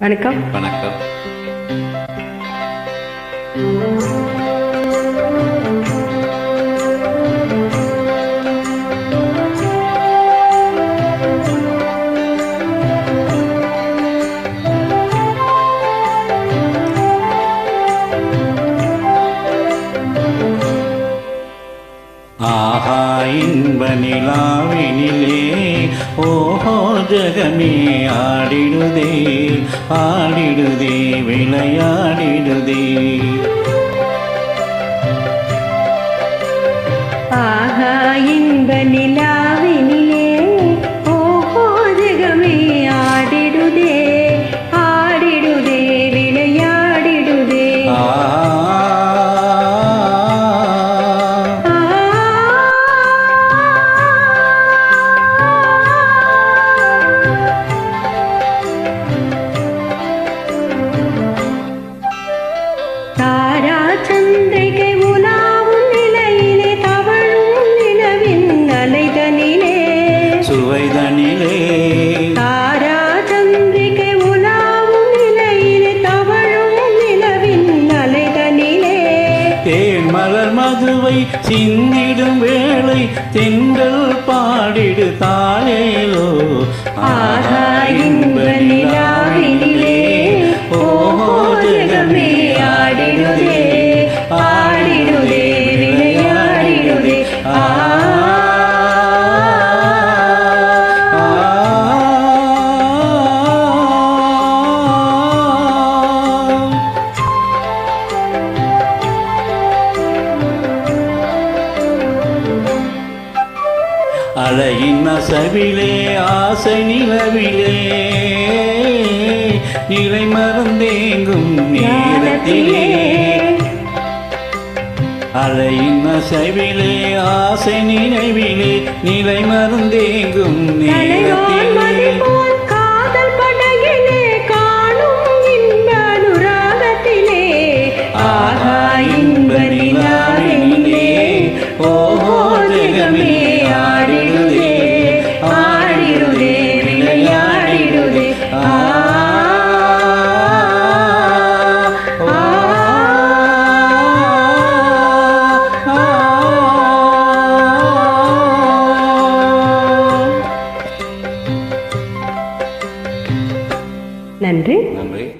வணக்கம். வணக்கம். ஆஹா இன்ப நிலாவினிலே ஓஹோ ஜகமே ஆடிடுதே ஆடிடுதே விளையாடிடுதே. ஆகா இன்ப நிலா சுவைதனிலே தாரா சந்திரிகை உலாவும் நிலையிலே தவழும் நிலவின் அலைதனிலே. தேன் மலர் மதுவை சிந்திடும் வேளை தென்றல் பாடிடு தாளேலோ. ஆஹா அலையின் அசவிலே ஆசை நிலவிலே நிலை மறந்தேங்கும் நேரத்திலே. அலையின் அசைவிலே ஆசை நினைவிலே நிலை மறந்தேங்கும் நேரத்திலே. நன்றி. நன்றி.